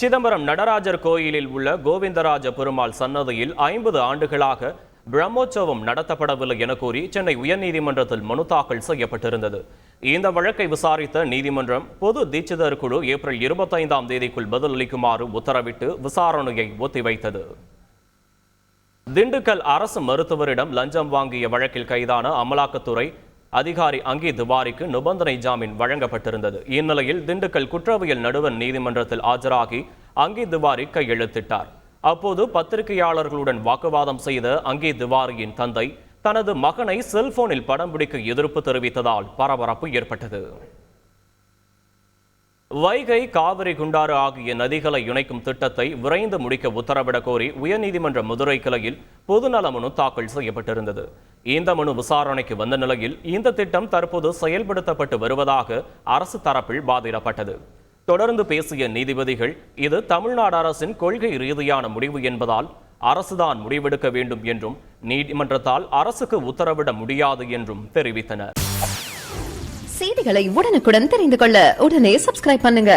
சிதம்பரம் நடராஜர் கோயிலில் உள்ள கோவிந்தராஜ பெருமாள் சன்னதியில் ஐம்பது ஆண்டுகளாக பிரம்மோற்சவம் நடத்தப்படவில்லை என கூறி சென்னை உயர்நீதிமன்றத்தில் மனு தாக்கல் செய்யப்பட்டிருந்தது. இந்த வழக்கை விசாரித்த நீதிமன்றம் பொது தீட்சிதர் குழு ஏப்ரல் இருபத்தைந்தாம் தேதிக்குள் பதிலளிக்குமாறு உத்தரவிட்டு விசாரணையை ஒத்திவைத்தது. திண்டுக்கல் அரசு மருத்துவரிடம் லஞ்சம் வாங்கிய வழக்கில் கைதான அமலாக்கத்துறை அதிகாரி அங்கி திவாரிக்கு நிபந்தனை ஜாமீன் வழங்கப்பட்டிருந்தது. இந்நிலையில் திண்டுக்கல் குற்றவியல் நடுவர் நீதிமன்றத்தில் ஆஜராகி அங்கி திவாரி கையெழுத்திட்டார். அப்போது பத்திரிகையாளர்களுடன் வாக்குவாதம் செய்த அங்கி திவாரியின் தந்தை தனது மகனை செல்போனில் படம் பிடிக்க எதிர்ப்பு தெரிவித்ததால் பரபரப்பு ஏற்பட்டது. வைகை காவிரி குண்டாறு ஆகிய நதிகளை இணைக்கும் திட்டத்தை விரைந்து முடிக்க உத்தரவிடக் கோரி உயர்நீதிமன்ற மதுரை கிளையில் பொதுநல மனு தாக்கல் செய்யப்பட்டிருந்தது. இந்த மனு விசாரணைக்கு வந்த நிலையில் இந்த திட்டம் தற்போது செயல்படுத்தப்பட்டு வருவதாக அரசு தரப்பில் வாதிடப்பட்டது. தொடர்ந்து பேசிய நீதிபதிகள் இது தமிழ்நாடு அரசின் கொள்கை ரீதியான முடிவு என்பதால் அரசுதான் முடிவெடுக்க வேண்டும் என்றும் நீதிமன்றத்தால் அரசுக்கு உத்தரவிட முடியாது என்றும் தெரிவித்தனர். செய்திகளை உடனுக்குடன் தெரிந்து கொள்ள உடனே சப்ஸ்கிரைப் பண்ணுங்க.